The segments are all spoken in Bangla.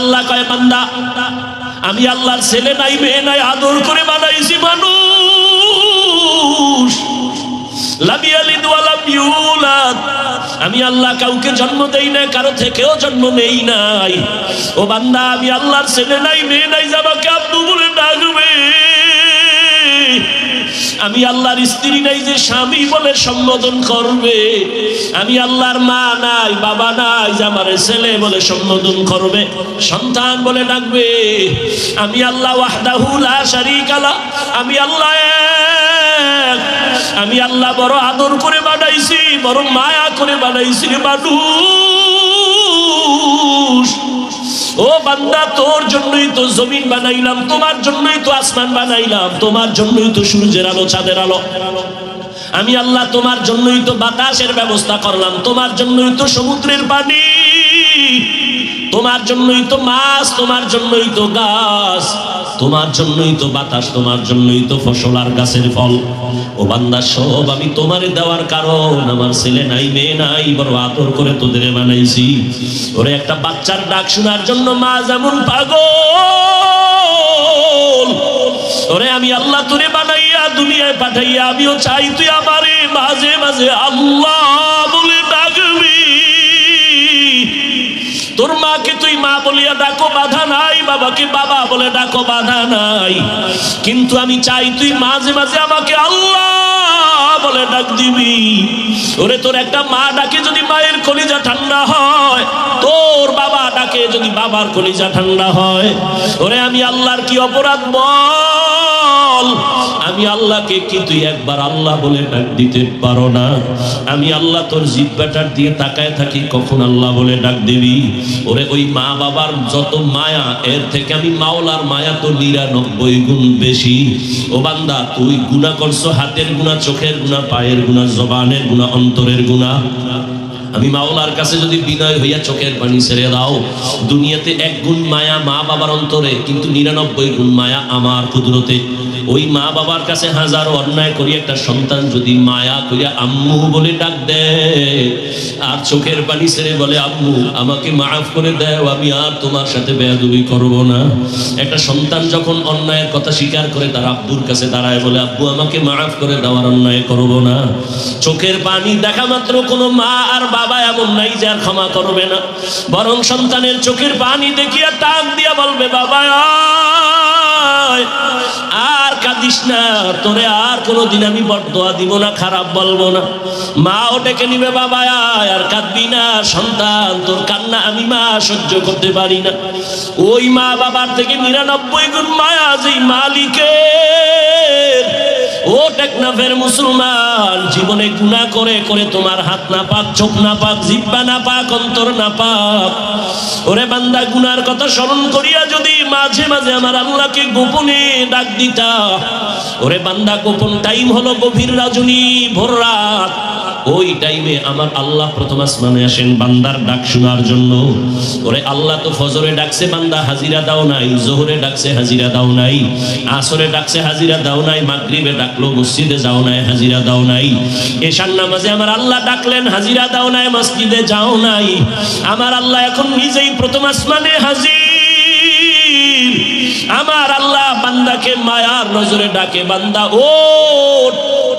আল্লাহ কয়, বান্দা, আমি আল্লাহর ছেলে নাই, মেয়ে নাই, আদর করে বানাইছি মানুষ। আমি আল্লাহ কাউকে জন্ম দেই না কারও থেকেও জন্ম নেই নাই। ও বান্দা, আমি আল্লাহর ছেলে নাই, মেয়ে নাই যাবাকে আব্দু বলে ডাকবে। আমি আল্লাহর স্ত্রী নাই যে স্বামী বলে সম্বোধন করবে। আমি আল্লাহর মা নাই, বাবা নাই যে আমার ছেলে বলে সম্বোধন করবে। সন্তান বলে ডাকবে, আমি আল্লাহ ওয়াহদাহু লা শারীকা লা, আমি আল্লাহ আমি আল্লাহ বড় আদর করে বানাইছি, বড় মায়া করে বানাইছি মানুষ। ও বান্দা, তোর জন্যই তো জমিন বানাইলাম, তোমার জন্যই তো আসমান বানাইলাম, তোমার জন্যই তো সূর্যের আলো, চাঁদের আলো। আমি আল্লাহ, তোমার জন্যই তো বাতাসের ব্যবস্থা করলাম, তোমার জন্যই তো সমুদ্রের পানি, তোমার জন্যই তো মাছ, তোমার জন্যই তো গাছ। তোমার জন্যই তো বাতাস, তোমার জন্যই তো ফসল আর গাছের ফল। ও বান্দা, সব আমি তোমারে দেওয়ার কারণ। আমার ছেলে নাই, মেয়ে নাই, বড় আদর করে তোদের বানাইছি। ওরে, একটা বাচ্চার ডাক শোনার জন্য মা যেমন পাগল। ওরে, আমি আল্লাহ তোরে বানাইয়া দুনিয়ায় পাঠাইয়া আমিও চাই, তুই আমারে মাঝে মাঝে আল্লাহ বলে বলিয়া ডাকো বাধা নাই, বাবাকে বাবা বলে ডাকো বাধা নাই। কিন্তু আমি চাই তুই মাঝে মাঝে আমাকে আল্লাহ বলে ডাক দিবি। ওরে, তোর একটা মা ডাকে যদি মায়ের কলিজা ঠান্ডা হয়, তোর বাবা ডাকে যদি বাবার কলিজা ঠান্ডা হয়। ওরে, আমি আল্লাহর কি অপরাধ বল? আমি আল্লাহকে কি তুই একবার আল্লাহ বলে ডাক দিতে পারো না। আমি আল্লাহ তোর জিব্বাটার দিয়ে তাকায় থাকি, কখন আল্লাহ বলে ডাক দিবি? ওরে ওই মা বাবার যত মায়া, এর থেকে আমি মাওলার মায়া তো নিরানব্বই গুণ বেশি। ও বান্দা, তুই গুণা করছ, হাতের গুণা চোখের গুণা পায়ের গুণা জবানের গুণা অন্তরের গুণা আমি মাওলার কাছে যদি বিনয় হইয়া চোখের পানি ছেড়ে দাও, দুনিয়াতে এক গুণ মায়া মা বাবার অন্তরে, কিন্তু নিরানব্বই গুণ মায়া আমার কুদরতে ওই মা বাবার কাছে হাজারো অন্যায় করি, একটা সন্তান যদি মায়া করিয়া আম্মু বলে ডাক দেয়, আর চোখের পানি ছেড়ে বলে, আম্মু, আমাকে মাফ করে দেও, আমি আর তোমার সাথে বেয়াদবি করব না। একটা সন্তান যখন অন্যায়ের কথা স্বীকার করে, তার আব্বুর কাছে দাঁড়ায় বলে, আব্বু, আমাকে মাফ করে দেওয়ার অন্যায় করব না। চোখের পানি দেখা মাত্র কোনো মা আর বাবা এমন নাই যে আর ক্ষমা করবে না। বরং সন্তানের চোখের পানি দেখিয়া টাক দিয়া বলবে, বাবা আর কাঁদিস না, তোরে আর কোনো দিন আমি বরদোয়া দিব না, খারাপ বলব না। মাও ডেকে নিবে, বাবা আর কাঁদবি না। সন্তান, তোর কান্না আমি মা সহ্য করতে পারি না। ওই মা বাবার থেকে নিরানব্বই গুণ মায়া যেই মালিকের ও টেকনাফের মুসলমান, জীবনে গুণা করে করে তোমার হাত না পাক চোখ না পাক জিব্বা না পাক অন্তর না পাক ওরে বান্দা, গুনার কথা স্মরণ করিয়া যদি মাঝে মাঝে আমার আল্লাহকে গোপনে ডাক দিতা, ওরে বান্দা, গোপন টাইম হলো গভীর রাজনী, ভোর রাত। ওই টাইমে আমার আল্লাহ প্রথম আসমানে আসেন, বান্দার ডাক শোনার জন্য। ওরে আল্লাহ তো ফজরে ডাকছে, বান্দা হাজিরা দাও নাই, জোহরে ডাকছে, হাজিরা দাও নাই, আসরে ডাকছে, হাজিরা দাও নাই, মাগরিবে ডাকলো, মসজিদে যাও নাই, হাজিরা দাও নাই। এশার নামাজে আমার আল্লাহ ডাকলেন, হাজিরা দাও নাই, মসজিদে যাও নাই। আমার আল্লাহ এখন নিজেই প্রথম আসমানে হাজির। আমার আল্লাহ বান্দাকে মায়ার নজরে ডাকে, বান্দা ও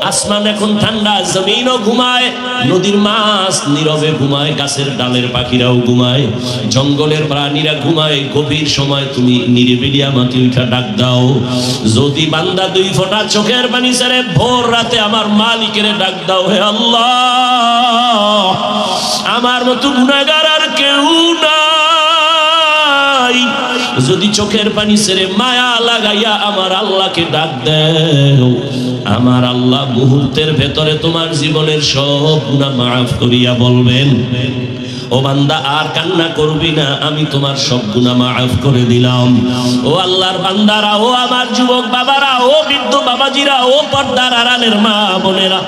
আসমান এখন ঠান্ডা, জমিনও ঘুমায়। নদীর মাছ নীরবে ঘুমায়, গাছের ডালের পাখিরাও ঘুমায়, জঙ্গলের প্রাণীরা ঘুমায়। গভীর সময় তুমি নিরিবিলি আমাকে উঠা ডাক দাও। যদি বান্দা দুই ফোঁটা চোখের পানি ছেড়ে ভোর রাতে আমার মালিকের ডাক দাও, হে আল্লাহ, আমার মতো গুণাগার আর কেউ নাই। যদি চোখের পানি ছেড়ে মায়া লাগাইয়া আমার আল্লাহকে ডাক দেও, আমার আল্লাহ মুহূর্তের ভেতরে তোমার জীবনের সব গুণা মাফ করিয়া বলবেন। ও বান্দা, আর কান্না করবি না, আমি তোমার সব গুণা মাফ করে দিলাম। ও আল্লাহর বান্দারা, ও আমার যুবক বাবারা, ও বৃদ্ধ বাবাজিরা, ও পর্দার আড়ালের মা বোনেরা,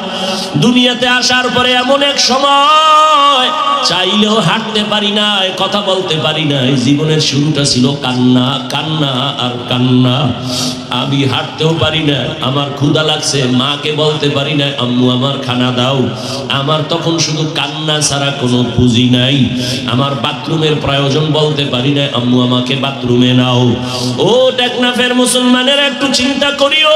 দুনিয়াতে আসার পরে এমন এক সময় চাইলেও হাঁটতে পারি না কথা বলতে পারি না জীবনের শুরুটা ছিল কান্না কান্না আর কান্না। আমি হাঁটতেও পারি না আমার ক্ষুধা লাগছে, মাকে বলতে পারি না আম্মু আমার খানা দাও। আমার তখন শুধু কান্না ছাড়া কোনো পুঁজি নাই, আমার বাথরুমের প্রয়োজন বলতে পারি না আম্মু আমাকে বাথরুমে নাও। ও টেকনাফের মুসলমানের, একটু চিন্তা করিও।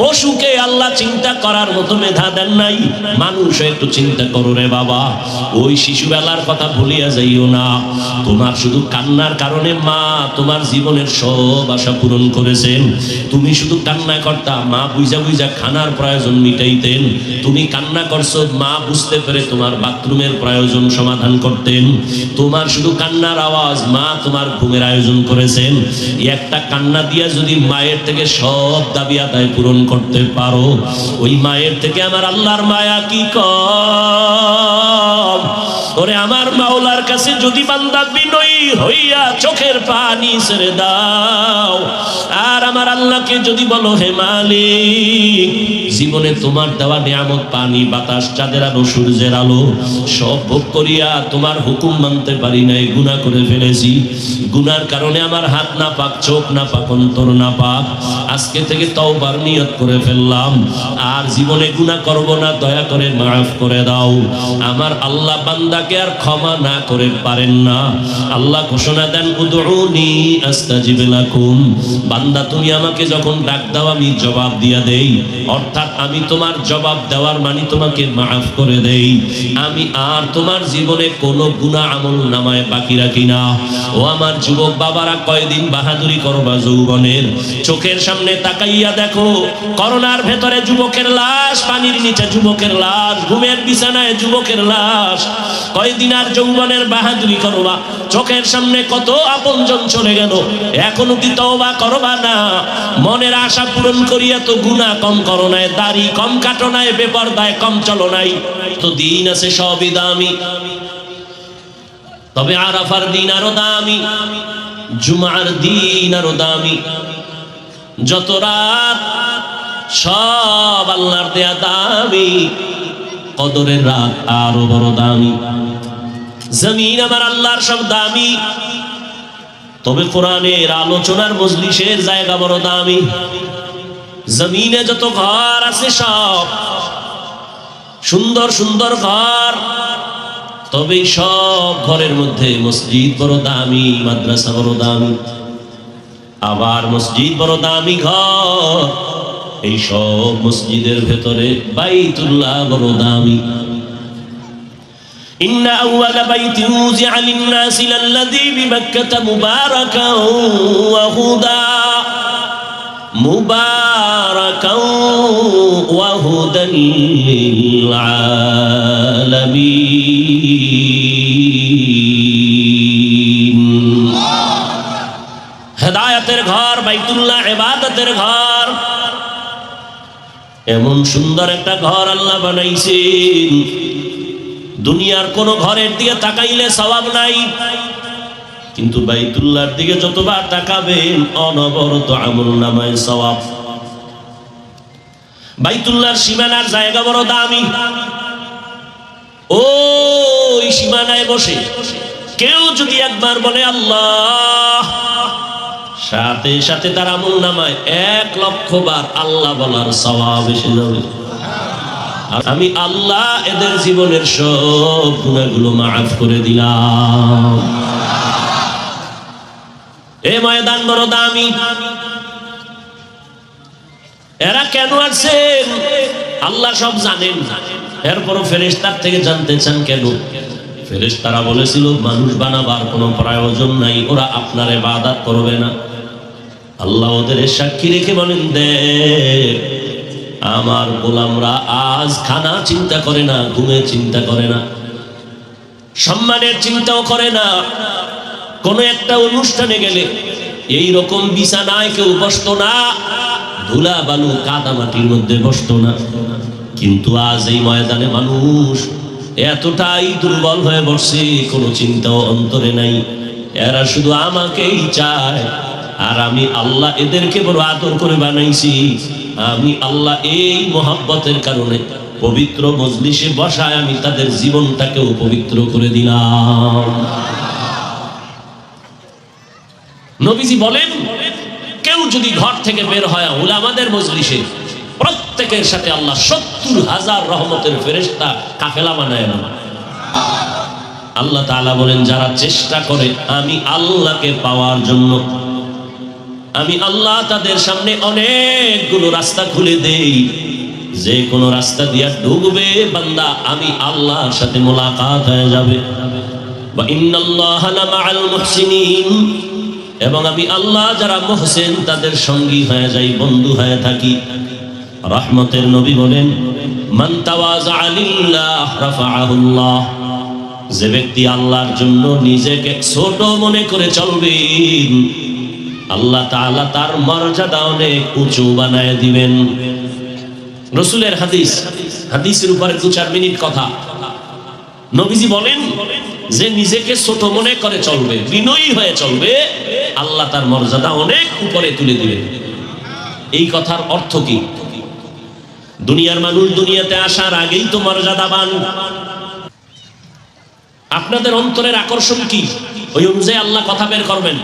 পশুকে আল্লাহ চিন্তা করার মতো মেধা দেন নাই। মানুষ একটু চিন্তা করো রে বাবা, ওই শিশুবেলার কথা ভুলিয়া যাইও না। তোমার শুধু কান্নার কারণে মা তোমার জীবনের সব আশা পূরণ করেছেন। তুমি শুধু কান্না করতা, মা বুঝা বুঝা খানার প্রয়োজন মিটাইতেন। তুমি কান্না করছ, মা বুঝতে পেরে তোমার বাথরুমের প্রয়োজন সমাধান করতেন। তোমার শুধু কান্নার আওয়াজ মা তোমার ঘুমের আয়োজন করেছেন। একটা কান্না দিয়া যদি মায়ের থেকে সব দাবি আদায় পূরণ করতে পারো। ওই মায়ের থেকে আমার আল্লাহর মায়া কি কম? ওরে আমার মাওলার কাছে যদি বান্দা বিনয়ী হইয়া চোখের পানি ছেড়ে দাও, আর আমার আল্লাহকে যদি বলো, হে মালিক, জীবনে তোমার দেওয়া নিয়ামত, পানি, বাতাস, চাঁদের আলো, সূর্যের আলো, সব ভোগ করিয়া তোমার হুকুম মানতে পারি নাই, গুনাহ করে ফেলেছি। গুনার কারণে আমার হাত না পাক চোখ না পাক অন্তর না পাক আজকে থেকে তওবার নিয়ত করে ফেললাম। আর জীবনে গুনাহ করব না, দয়া করে মাফ করে দাও। আমার আল্লাহ বান্দাকে আর ক্ষমা না করে পারেন না। আল্লাহ ঘোষণা দেন, উদউনি আস্তাজিব লাকুম। বান্দা, তুমি আমাকে যখন ডাক দাও, আমি জবাব দিয়া দেই। অর্থাৎ আমি তোমার জবাব দেওয়ার মানে তোমাকে মাফ করে দেই। আমি আর তোমার জীবনে কোনো গুনাহ আমল নামায় বাকি রাখি না। ও আমার যুবক বাবারা, কয়দিন বাহাদুরি করবা যৌবনের? চোখের সামনে তাকাইয়া দেখো করোনার ভেতরে যুবকের লাশ, পানির নিচে যুবকের লাশ, ঘুমের বিছানায় যুবকের লাশ। কয়দিন আর যৌবনের বাহাদুরি করবা চোখের সামনে কত আপনজন চলে গেল। এখনও কি তওবা করবা না? মনের আশা পূরণ করিয়া তো গুনাহ কম করো নাই। দাড়ি কম কাটো নাই, বেপরদায় কম চলো নাই। তো দিন আছে সবই দামি। তবে আরাফার দিন আরও দামি। জুমার দিন আরও দামি। যত রাত সব আল্লাহর দেয়া দামি কদরের রাত আরও বড় দামি। জমিন আমার আল্লাহর সব দামি। তবে কোরআনের আলোচনার মজলিসের জায়গা বড় দামি। জমিনে যত ঘর আছে সব সুন্দর সুন্দর ঘর। তবে সব ঘরের মধ্যে মসজিদ বড় দামি, মাদ্রাসা বড় দামি। আবার মসজিদ বড় দামি ঘর। এই সব মসজিদের ভেতরে বাইতুল্লাহ বড় দামি إن أول بيت وزع للناس للذي بمكة مباركا وهدى مباركا وهدى للعالمين হেদায়াতের ঘর বাইতুল্লাহ এবাদতের ঘর এমন সুন্দর একটা ঘর আল্লাহ বানাইছেন। দুনিয়ার কোন ঘরের দিকে তাকাইলে সবাব নাই। কিন্তু বাইতুল্লাহর দিকে যতবার তাকাবেন, অনবরত আমল নামায় সবাব বাইতুল্লাহর সীমানার জায়গা বড় দামি। ওই সীমানায় বসে কেউ যদি একবার বলে, আল্লাহ সাথে সাথে তার আমল নামায় এক লক্ষ বার আল্লাহ বলার সবাব এসে যাবে। আমি আল্লাহ এদের জীবনের সব গুণাগুলো মাফ করে দিলাম। এ ময়দান বড় দামি। এরা কেন আসছেন? আল্লাহ সব জানেন। এরপরও ফেরেশতার থেকে জানতে চান কেন? ফেরেশতারা বলেছিল, মানুষ বানাবার কোনো প্রয়োজন নাই, ওরা আপনার ইবাদত করবে না। আল্লাহ ওদের সাক্ষী রেখে বলেন দে আমার গোলামরা আজ খানা চিন্তা করে না ঘুমের চিন্তা করে না, সম্মানের চিন্তাও করে না। কোন একটা অনুষ্ঠানে গেলে এই রকম বিছানায় কেউ বসতো না, ধুলা বালু কাদা মাটির মধ্যে বসতো না। কিন্তু আজ এই ময়দানে মানুষ এতটাই দুর্বল হয়ে বসে, কোনো চিন্তাও অন্তরে নাই। এরা শুধু আমাকেই চায় আর আমি আল্লাহ এদেরকে বড় আদর করে বানাইছি। আমি আল্লাহ এই মোহাব্বতের কারণে পবিত্র মজলিসে বসায় আমি তাদের জীবনটাকেও পবিত্র করে দিলাম। নবীজি বলেন, কেউ যদি ঘর থেকে বের হয় উলামাদের মজলিসে, প্রত্যেকের সাথে আল্লাহ সত্তর হাজার রহমতের ফেরেস্তা কাফেলা বানায় না। আল্লাহ তাআলা বলেন, যারা চেষ্টা করে, আমি আল্লাহকে পাওয়ার জন্য আমি আল্লাহ তাদের সামনে অনেকগুলো রাস্তা খুলে দেই। যে কোনো রাস্তা দিয়া ঢুকবে বান্দা, আমি আল্লাহর সাথে মোলাকাত হয়ে যাবে। এবং আমি আল্লাহ যারা মহসেন, তাদের সঙ্গী হয়ে যাই, বন্ধু হয়ে থাকি। রহমতের নবী বলেন যে ব্যক্তি আল্লাহর জন্য নিজেকে ছোট মনে করে চলবেন আল্লাহ তাআলা তার মর্যাদা অনেক উঁচু বানায় দিবেন। রসুলের হাদিস, হাদিসের উপরে দু চার মিনিট কথা। নবীজি বলেন, যে নিজেকে ছোট মনে করে চলবে, বিনয়ী হয়ে চলবে, আল্লাহ তার মর্যাদা অনেক উপরে তুলে দিবেন। এই কথার অর্থ কি? দুনিয়ার মানুষ দুনিয়াতে আসার আগেই তো মর্যাদাবান। আপনাদের অন্তরের আকর্ষণ কি? ওই অনুযায়ী আল্লাহ কথা বের করবেন।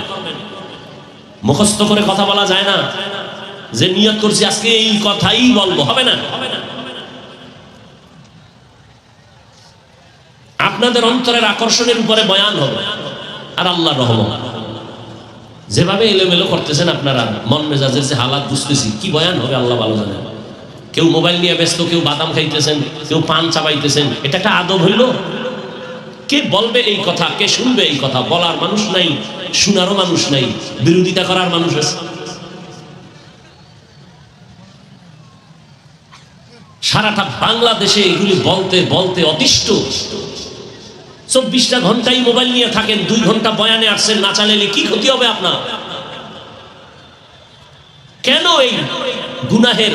মুখস্থ করে কথা বলা যায় না। যে নিয়ত করছি, আজকে এই কথাই বলব। হবে না? আপনাদের অন্তরের আকর্ষণের উপরে বয়ান হবে আর আল্লাহ রহমান যেভাবে এলোমেলো করতেছেন আপনারা, মন মেজাজের যে হালাত বুঝতেছি, কি বয়ান হবে আল্লাহ ভালো জানে। কেউ মোবাইল নিয়ে ব্যস্ত, কেউ বাদাম খাইতেছেন, কেউ পান চাবাইতেছেন, এটা একটা আদব হইল। কে বলবে এই কথা, কে শুনবে এই কথা, বলার মানুষ নাই। শোনারও মানুষ নাই, বিরোধিতা করার মানুষ আছে। সারাটা বাংলাদেশে এগুলি বলতে বলতে অতিষ্ঠ। চব্বিশটা ঘন্টাই মোবাইল নিয়ে থাকেন, দুই ঘণ্টা বয়ানে আসছেন, না চালাইলে কি ক্ষতি হবে আপনার? কেন এই গুনাহের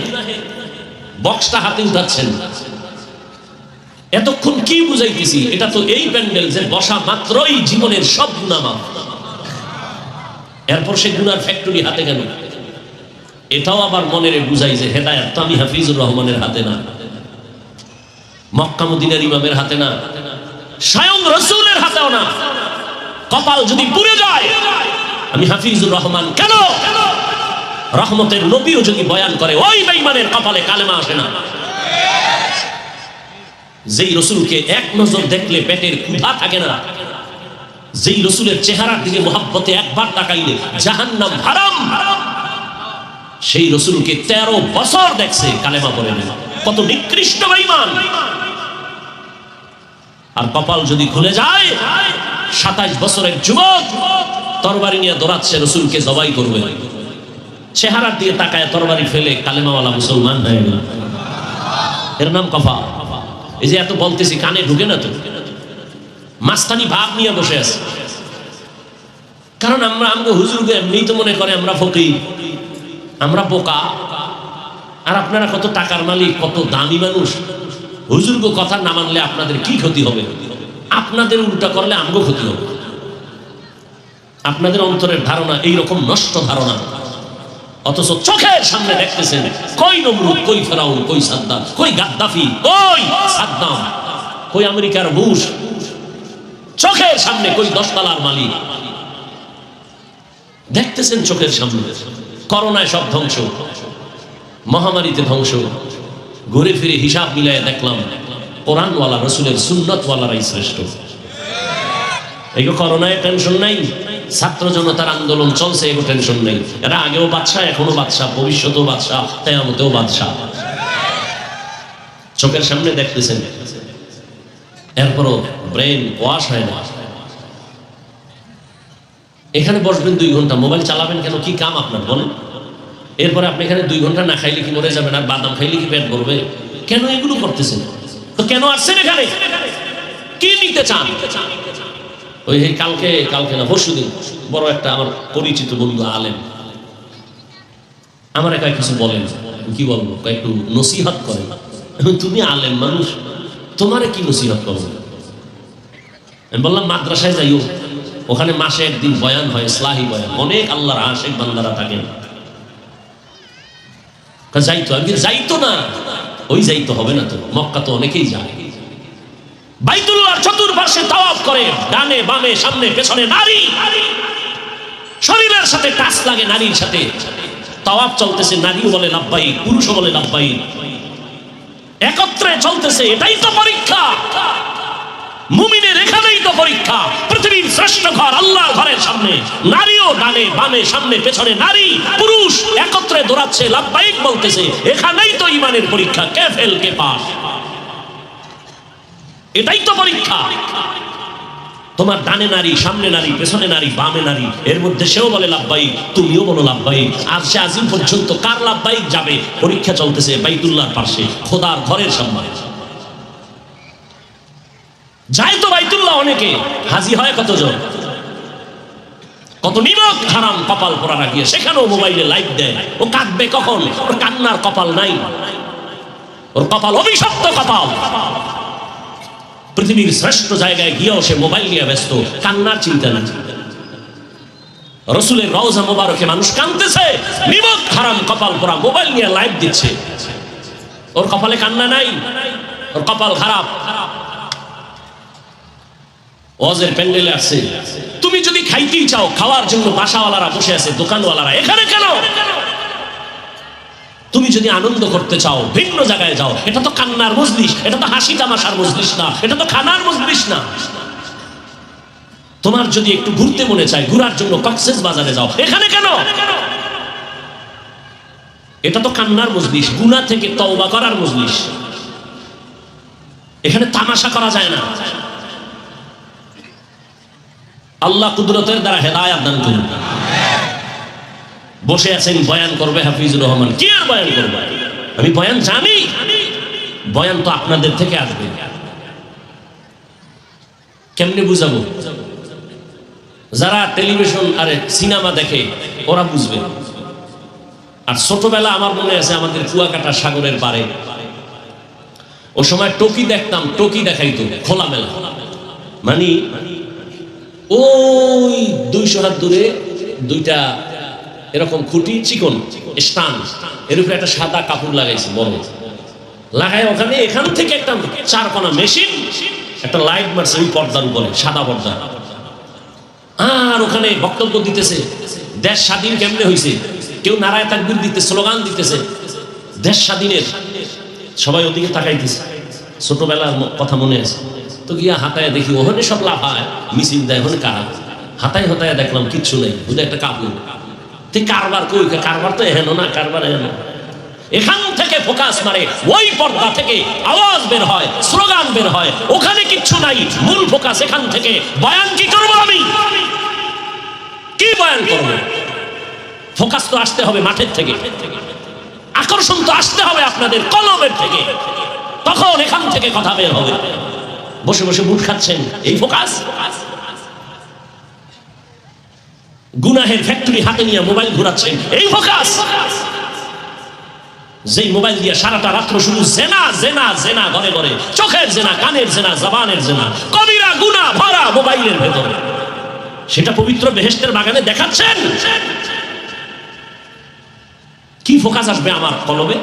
বক্সটা হাতে উঠাচ্ছেন? এতক্ষণ কি বুঝাইতেছি? এটা তো এই প্যান্ডেল যে বসা মাত্রই জীবনের সব গুণামা এরপর সে গুনার ফ্যাক্টরি হাতে গেল। এটাও আবার মনের বুঝাই যে হেদায়াত তো আমি হাফিজুর রহমানের হাতে না। মক্কামুদ্দিনের ইমামের হাতে না। স্বয়ং রসুলের হাতেও না। কপাল যদি পুড়ে যায়, আমি হাফিজুর রহমান কেন? রহমতের নবীও যদি বয়ান করে, ওই বেঈমানের কপালে কালেমা আসে না। যেই রসুলকে এক নজর দেখলে পেটের ক্ষুধা থাকে না। যেই রসুলের চেহারার দিকে মোহাব্বতে একবার তাকাইলে জাহান্নাম হারাম। সেই রসুলকে তেরো বছর দেখছে, কালেমা নেয় কত নিকৃষ্ট বেঈমান। আর কপাল যদি খুলে যায়, সাতাইশ বছরের যুবক তরবারি নিয়ে দৌড়াচ্ছে, রসুলকে জবাই করবে। চেহারার দিয়ে তাকায়, তরবারি ফেলে, কালেমাওয়ালা মুসলমান হয়ে এর নাম কফা। এই যে এত বলতেছি, কানে ঢুকে না তো? মাস্তানি ভাব নিয়ে বসে আছে। কারণ আমরা আমরা হুজুরকে এমনি তো মনে করে আমরা ফকির। আমরা বোকা। আর আপনারা কত টাকার মালিক, কত দামি মানুষ। হুজুরগো কথা না মানলে আপনাদের কি ক্ষতি হবে? আপনাদের উল্টা করলে আমগো ক্ষতি হবে। আপনাদের অন্তরের ধারণা এই রকম নষ্ট ধারণা। অথচ চোখের সামনে দেখতেছেন, কই নমরুদ, কই ফেরাউন, কই সাদ্দাম, কই গাদ্দাফি, কই সাদ্দাম, কই আমেরিকার বুশ চোখের সামনে কই দশতলার মালিক? দেখতেছেন চোখের সামনে? করোনায় সব ধ্বংস, মহামারীতে ধ্বংস, ঘুরে ফিরে হিসাব মিলাই দেখলাম, কোরআনওয়ালা রসুলের সুন্নতওয়ালারাই শ্রেষ্ঠ। এই করোনায় টেনশন নাই, ছাত্র জনতার আন্দোলন চলছে এগো টেনশন নেই। এরা আগেও বাদশাহ, এখনও বাদশাহ, ভবিষ্যতেও বাদশাহ তেয়ামতেও বাদশাহ। চোখের সামনে দেখতেছেন। এরপরও ব্রেন ওয়াশ হয় না। এখানে বসবেন দুই ঘণ্টা, মোবাইল চালাবেন কেন? কি কাম আপনার, বলেন। এরপরে আপনি এখানে দুই ঘণ্টা না খাইলে কি মরে যাবেন? আর বাদাম খাইলে কি পেট ভরবে? কেন এগুলো করতেছেন? তো কেন আসছেন এখানে? কি নিতে চান? ওই কালকে কালকে না, পরশু দিন বড় একটা আমার পরিচিত বন্ধু আলেম। আমার একা কিছু বলেন। কি বলব? একটু নসিহত করে তুমি আলেম মানুষ, তোমারে কি নসিহত করব? আমি বললাম, মাদ্রাসায় যাইও। ওখানে মাসে একদিন বয়ান হয়, ইসলাহি বয়ান। অনেক আল্লাহর আশেক বান্দারা থাকেন যাইতো। আমি যাইতো না। ওই যাইতে, হবে না তো। মক্কা তো অনেকেই যায়। বাইতুল্লাহ চতুর্পাশে তাওয়াফ করে, ডানে, বামে, সামনে, পেছনে নারী। শরীরের সাথে টাচ লাগে নারীর সাথে। তাওয়াফ চলতেছে, নারীও বলে লাভবাই পুরুষও বলে লাভবাই একত্রে চলতেছে, এটাই তো পরীক্ষা। মুমিনের পরীক্ষা। পৃথিবীর শ্রেষ্ঠ ঘর আল্লাহ ঘরের সামনে। নারীও ডানে, বামে, সামনে, পেছনে নারী, পুরুষ একত্রে দৌড়াচ্ছে, লাভবাহিক বলতেছে, এখানেই তো ইমানের পরীক্ষা, কে ফেল কে পাস এটাই তো পরীক্ষা। তোমার ডানে নারী, সামনে নারী, পেছনে নারী, বামে নারী, এর মধ্যে সেও বলে লাভবাহিক, তুমিও বলো লাভবাহিক। আর সে আজিম পর্যন্ত কার লাভবাহিক যাবে? পরীক্ষা চলতেছে বাইতুল্লাহর পাশে, খোদার ঘরের সামনে। যায় তো বাইতুল্লাহ অনেকে, হাজি হয় কতজন? কত নিমক হারাম কপাল পরা রাখিয়ে সেখানেও মোবাইলে লাইভ দেয়। ও কাঁদবে কখন? ওর কান্নার কপাল নাই। ওর কপাল অভিশপ্ত কপাল। পৃথিবীর শ্রেষ্ঠ জায়গায় গিয়েও সে মোবাইল নিয়ে ব্যস্ত, কান্নার চিন্তা নেই। রসুলের রওজা মোবারকে মানুষ কানতেছে, নিমক হারাম কপাল পরা মোবাইল নিয়ে লাইভ দিচ্ছে। ওর কপালে কান্না নাই, ওর কপাল খারাপ। ওয়াজের প্যান্ডেলে আছে। তুমি যদি খাইতেই চাও, খাওয়ার জন্য বাসাওয়ালারা বসে আছে, দোকানওয়ালারা, এখানে কেন? তুমি যদি আনন্দ করতে চাও, ভিন্ন জায়গায় যাও, এটা তো কান্নার মজলিস, এটা তো হাসি তামাশার মজলিস না, এটা তো খানার মজলিস না। তোমার যদি একটু ঘুরতে মনে চায়, ঘুরার জন্য কক্সেস বাজারে যাও, এখানে কেন? এটা তো কান্নার মজলিস গুনা থেকে তওবা করার মজলিস। এখানে তামাশা করা যায় না। আল্লাহ কুদরতের দ্বারা হেদায়াত দান করুন। বসে আছেন, বয়ান করবে হাফিজুর রহমান। কি আর বয়ান করবে? আমি বয়ান জানি। বয়ান তো আপনাদের থেকে আসবে। কেমনে বুঝাবো? যারা টেলিভিশন আরে সিনেমা দেখে, ওরা বুঝবে। আর ছোটবেলা আমার মনে আছে, আমাদের কুয়াকাটা সাগরের পারে ও সময় টকি দেখতাম, টকি দেখাইতো, খোলামেলা। মানে ওই দুইশো হাত দূরে দুইটা এরকম খুঁটি, চিকন, স্টান। এর একটা সাদা কাপড় লাগাইছে, বড়। লাগায় ওখানে, এখান থেকে একটা চার কোনা মেশিন, একটা লাইট মারছে, ওই পর্দার উপরে, সাদা পর্দা। আর ওখানে বক্তব্য দিতেছে, দেশ স্বাধীন কেমনে হয়েছে কেউ নারায় তাকবির দিতে, স্লোগান দিতেছে, দেশ স্বাধীনের। সবাই ওদিকে তাকাইতেছে। ছোটবেলার কথা মনে আছে। তো গিয়া হাতায় দেখি ওখানে সব লাভ হয় মিছিল দেয় ওখানে কারা? হাতায় হাতায় দেখলাম কিচ্ছু নেই বুঝে একটা কাপড়। তুই কারবার কই কারবার তো হেন না, কারবার হেন এখান থেকে ফোকাস মারে, ওই পর্দা থেকে আওয়াজ বের হয়, স্লোগান বের হয়, ওখানে কিচ্ছু নাই, মূল ফোকাস এখান থেকে। বয়ান কি করব আমি? কি বয়ান করব? ফোকাস তো আসতে হবে মাঠের থেকে। আকর্ষণ তো আসতে হবে আপনাদের কলমের থেকে। তখন এখান থেকে কথা বের হবে। বসে বসে বুট খাচ্ছেন। এই ফোকাস। গুনাহের ফ্যাক্টরি হাতে নিয়ে মোবাইল ঘোরাচ্ছেন। এই ফোকাস। যেই মোবাইল দিয়ে সারাটা রাত্র শুধু জেনা জেনা জেনা ঘরে ঘরে, চোখের জেনা, কানের জেনা, জবানের জেনা, কবিরা, গুনা ভরা মোবাইলের ভেতরে। সেটা পবিত্র বেহেস্তের বাগানে দেখাচ্ছেন। কি ফোকাস আসবে আমার কলমে?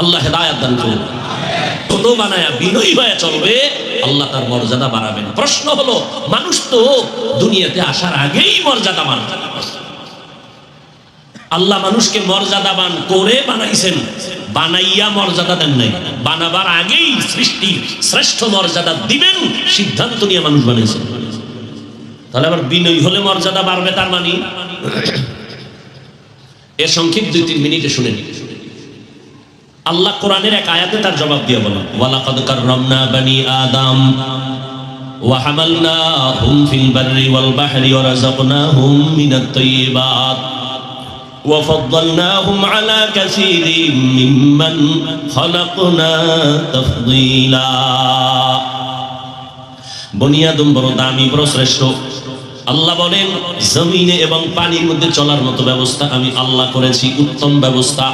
আল্লাহ হেদায়াত দান করুন। ছোট বানায়া বিনয়ী হয়ে চলবে, আল্লাহ তার মর্যাদা বাড়াবেন। প্রশ্ন হলো, মানুষ তো দুনিয়াতে আসার আগেই মর্যাদা মর্যাদাবান আল্লাহ মানুষকে মর্যাদাবান করে বানাইছেন। বানাইয়া মর্যাদা দেন নাই। বানাবার আগেই সৃষ্টি শ্রেষ্ঠ মর্যাদা দিবেন, সিদ্ধান্ত নিয়ে মানুষ বানাইছেন তাহলে আবার বিনয়ী হলে মর্যাদা বাড়বে তার মানে? এর সংক্ষিপ্ত দুই তিন মিনিটে শুনে নিন। আল্লাহ কোরআনের এক আয়াতে তার জবাব দিয়ে বলেন, ওয়ালাকাদ কাররামনা বানি আদম ওয়া হামালনাহুম ফিল বাররি ওয়াল বাহরি ওয়া রাযাকনাহুম মিনাত তাইয়্যিবাত ওয়া ফাদ্দালনাহুম আলা কাসীরিম মিম্মান খালাকনা তাফদীলা। বনি আদম বড় দামি, বড় শ্রেষ্ঠ। আল্লাহ বলেন, জমিনে এবং পানির মধ্যে চলার মতো ব্যবস্থা আমি আল্লাহ করেছি, উত্তম ব্যবস্থা।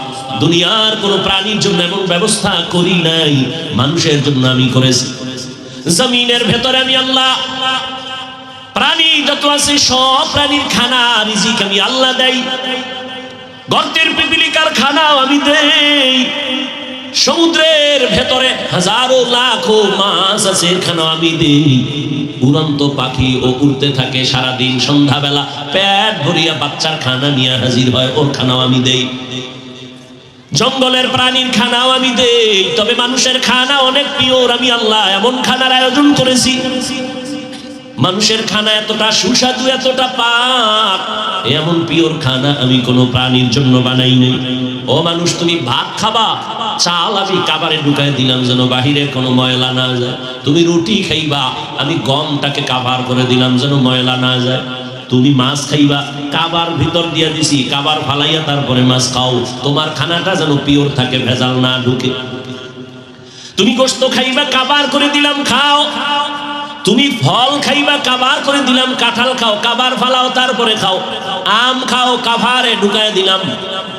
দুনিয়ার কোনো প্রাণীর জন্য এমন ব্যবস্থা করি নাই, মানুষের জন্য আমি করেছি। জমিনের ভেতরে আমি আল্লাহ, প্রাণী যত আছে সব প্রাণীর খানা, রিজিক আমি আল্লাহ দেই। গর্তের পিপিলিকার খানাও আমি দেই। সমুদ্রের ভেতরে হাজারো লাখো মাছ আছে, এখানেও আমি দেই। উড়ন্ত পাখি ও উড়তে থাকে সারাদিন সন্ধ্যাবেলা। পেট ভরিয়া বাচ্চার খানা নিয়ে হাজির হয়, ওর খানাও আমি দেই। জঙ্গলের প্রাণীর খানাও আমি দেই, তবে মানুষের খানা অনেক পিওর, আমি আল্লাহ এমন খানার আয়োজন করেছি। মানুষের খানা এতটা সুস্বাদু, এতটা পাক এমন পিওর খানা আমি কোনো প্রাণীর জন্য বানাই নাই। ও মানুষ, তুমি ভাত খাবা? চাল আমি কাবারে ঢুকায় দিলাম যেন বাহিরে কোনো ময়লা না যায়। তুমি রুটি খাইবা, আমি গমটাকে কাভার করে দিলাম যেন ময়লা না যায়। তুমি মাছ খাইবা, কাবার ভিতর দিয়া দিছি, কাবার ফালাইয়া তারপরে মাছ খাও। তোমার খানাটা যেন পিওর থাকে, ভেজাল না ঢুকে। তুমি গোস্ত খাইবা, কাবার করে দিলাম, খাও। তুমি ফল খাইবা, কাবার করে দিলাম, কাঁঠাল খাও, কাবার ফালাও, তারপরে খাও। আম খাও, কাভারে ঢুকায় দিলাম।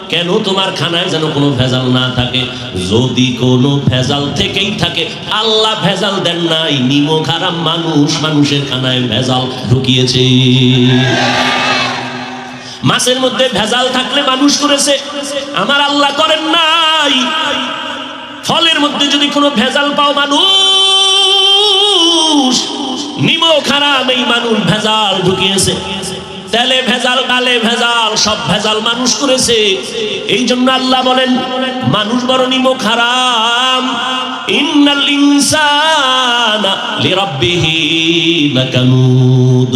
কেন তোমার খানায় যেন কোনো ভেজাল না থাকে? যদি কোনো ভেজাল থেকেই থাকে, আল্লাহ ভেজাল দেন নাই। নিমো খারাপ মানুষ মানুষের খানায় ভেজাল ঢুকিয়েছে। মাছের মধ্যে ভেজাল থাকলে মানুষ করেছে। আমার আল্লাহ করেন নাই। ফলের মধ্যে যদি কোনো ভেজাল পাও মানুষ নিমো খারাপ এই মানুষ ভেজাল ঢুকিয়েছে। তেলে ভেজাল, ডালে ভেজাল, সব ভেজাল মানুষ করেছে। এই জন্য আল্লাহ বলেন, মানুষ বড় নিমো লাকানুদ।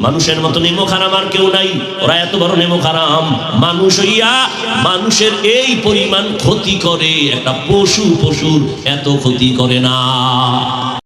মানুষের মতো নেমো খারাম আর কেউ নাই, ওরা এত বড় নেমো খারাম মানুষ হইয়া মানুষের এই পরিমাণ ক্ষতি করে, একটা পশু পশুর এত ক্ষতি করে না।